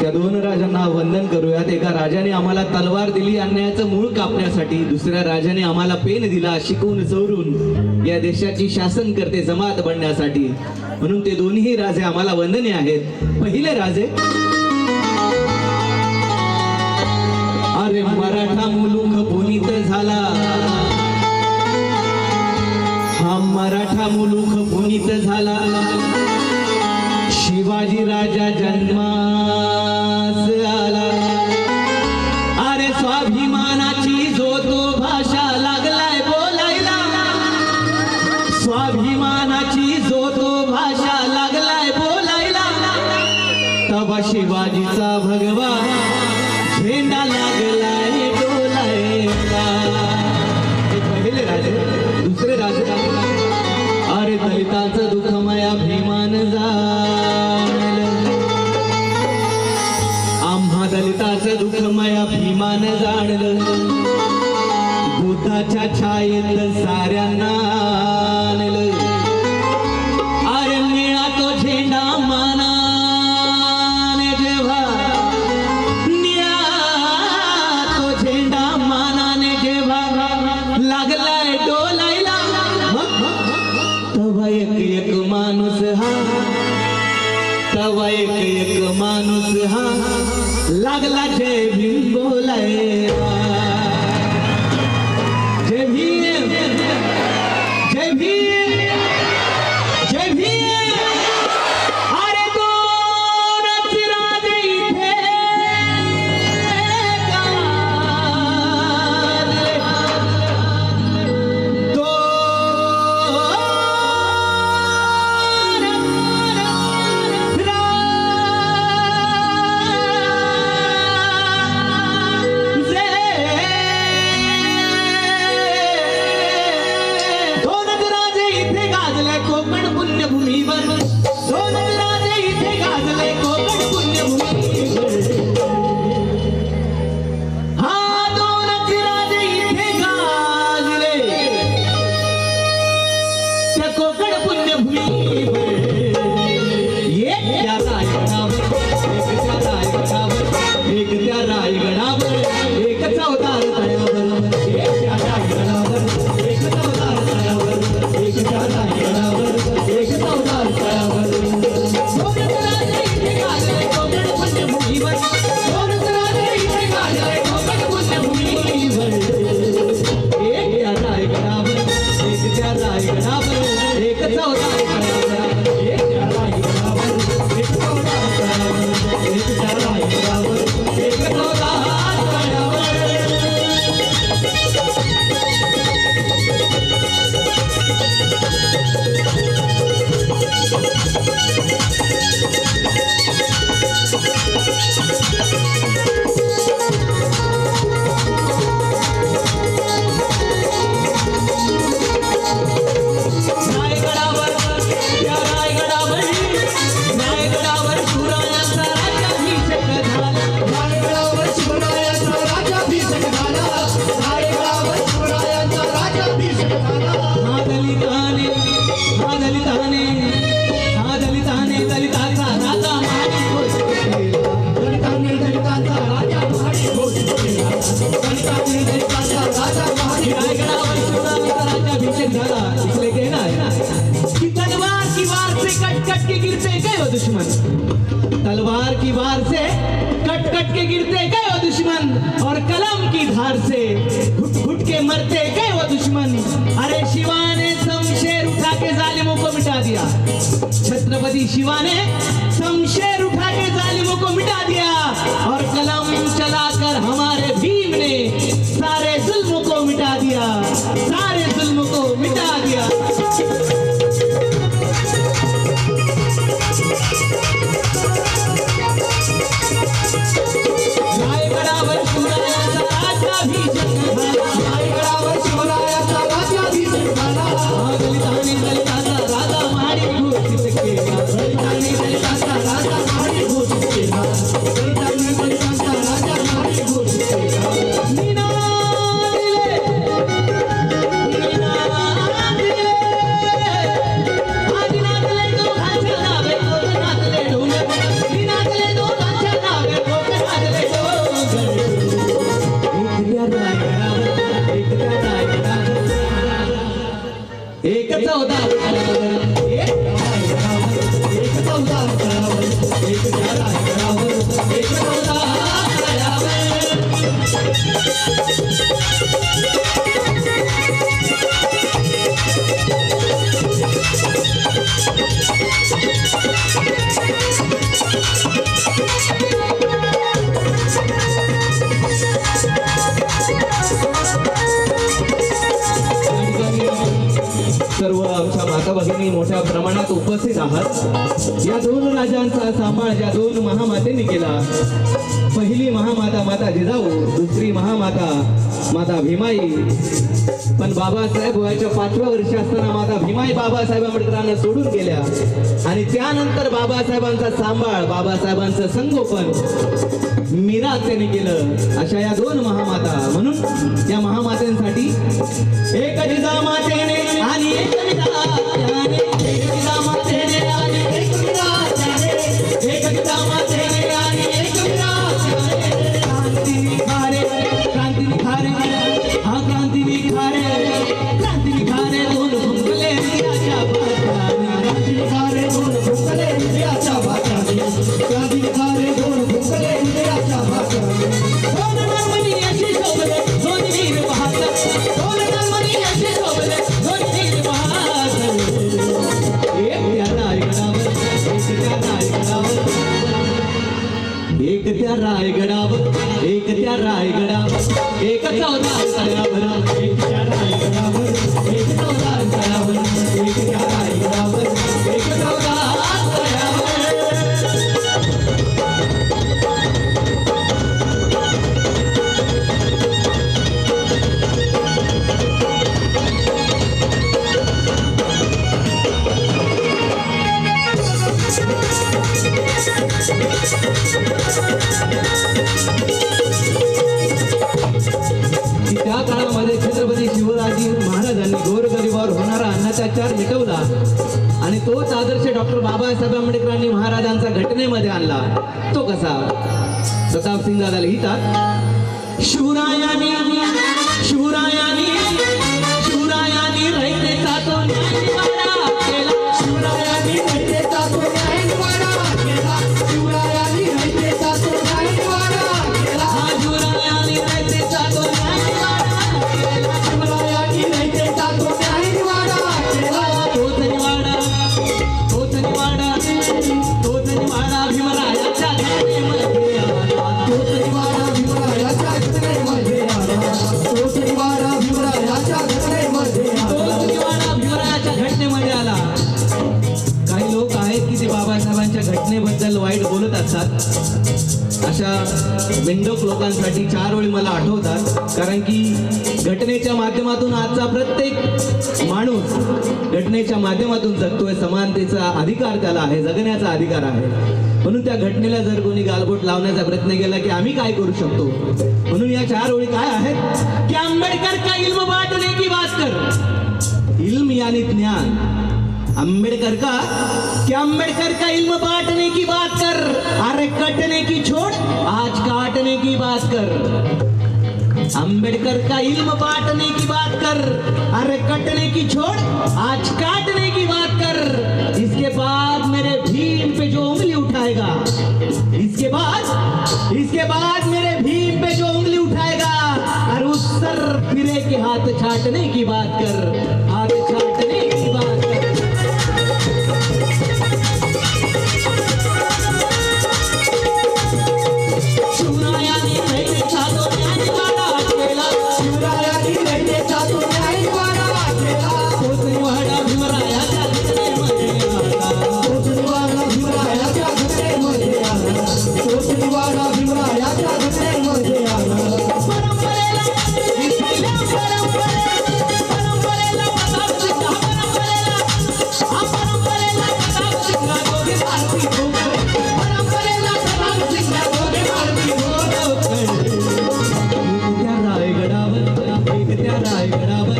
त्या दोन राजांना वंदन करूयात. एका राजाने आम्हाला तलवार दिली अन्यायाचं मूळ कापण्यासाठी. दुसऱ्या राजाने आम्हाला पेन दिला शिकवून चोरून या देशाची शासन करते जमात बनण्यासाठी. म्हणून ते दोन्ही राजे आम्हाला वंदने आहेत. पहिले राजे अरे मराठा मुलुख पुनीत झाला. हा मराठा मुलुख पुनीत झाला. शिवाजी राजा बाबा शिवाजीचा भगवा झेंडा लागलाय डोलायला हे पहिले राजे दुसरे राजे अरे दलिताचं दुःखमया भीमान जाणलं. आम्हा दलिताचं दुःखमया भीमान जाणलं. भूताच्या छायेत साऱ्यांना तवा एक एक माणूस हा लागला जय भीम बोलाय रायगडावर एक चौदार तलवार से कट कट के गिरते गए हो दुश्मन, और कलम की धार से घुट घुट के मरते गए हो दुश्मन। अरे शिवा ने शमशेर उठा के जालिमों को मिटा दिया। छत्रपति शिवा ने शमशेर उठा के जालिमों को मिटा दिया, और कलम चलाकर हमारे भीम ने सारे जुल्म को मिटा दिया, सारे जुल्म को मिटा दिया। चौदा तळ्यावर एक एक एक त्या एक चौदा उपस्थित आहात. या दोन राजांचा सांभाळ या दोन महामातेने केला पहिली महामाता माता जिजाऊ दुसरी महामाता माता भीमाई. पण बाबासाहेब वयाच्या पाचव्या वर्षी असताना माता भीमाई बाबासाहेब आंबेडकरांना सोडून गेल्या. आणि त्यानंतर बाबासाहेबांचा सांभाळ बाबासाहेबांचं संगोपन मीरा त्याने केलं. अशा या दोन महामाता. म्हणून या महामात्यांसाठी एक जिजामातेने आणि एक अन्नाचार मिटवला आणि तोच आदर्श डॉक्टर बाबासाहेब आंबेडकरांनी महाराजांचा घटनेमध्ये आणला. तो कसा? प्रताप सिंग दादा लिहितात शिवरायांनी शिवरायांनी अशा विंडोक लोकांसाठी चार वेळी मला आठवतात. कारण की घटनेच्या माध्यमातून आजचा प्रत्येक माणूस घटनेच्या माध्यमातून जगतोय. समानतेचा अधिकार त्याला आहे जगण्याचा अधिकार आहे. म्हणून त्या घटनेला जर कोणी गालबोट लावण्याचा प्रयत्न केला की आम्ही काय करू शकतो? म्हणून या चार ओळी काय आहेत? की आंबेडकर का इल्म बांटणे की बात कर इल्म यानी ज्ञान. आंबेडकर का? की आंबेडकर का इल्म बाटने की बात कर कटने की छोड़ आज काटने की बात कर। अंबेडकर का इल्म बांटने की बात कर, अरे कटने की छोड़ आज काटने की बात कर। इसके बाद मेरे भीम पे जो उंगली उठाएगा, इसके बाद इसके बाद मेरे भीम पे जो उंगली उठाएगा, और उस सर फिरे के हाथ छाटने की बात कर, हाथ छाटने की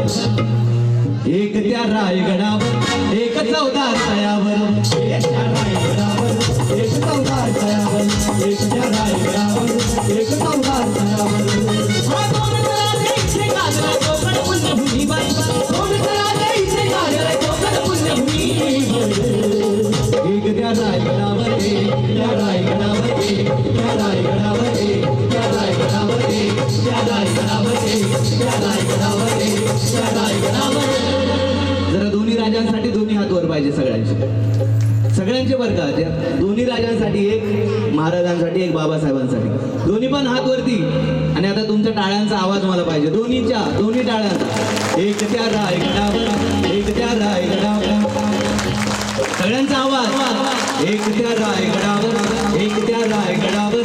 एक त्या रायगडावर एक चौदा तयावर एक त्या एक चौदा तयावर एक त्या रायगडावर एक चौदा तयावर एक त्या रायगडावर एक त्या रायगडावर एक त्या राय जरा दोन्ही राजांसाठी दोन्ही हात वर पाहिजे सगळ्यांचे. सगळ्यांचे बरं का दोन्ही राजांसाठी एक महाराजांसाठी एक बाबासाहेबांसाठी. दोन्ही पण हात वरती. आणि आता तुमच्या टाळ्यांचा आवाज मला पाहिजे. दोन्हीच्या दोन्ही टाळ्यांचा. एक त्या रायगडावर एक त्या रायगडावर सगळ्यांचा आवाज. एक त्या रायगडावर एक त्या रायगडावर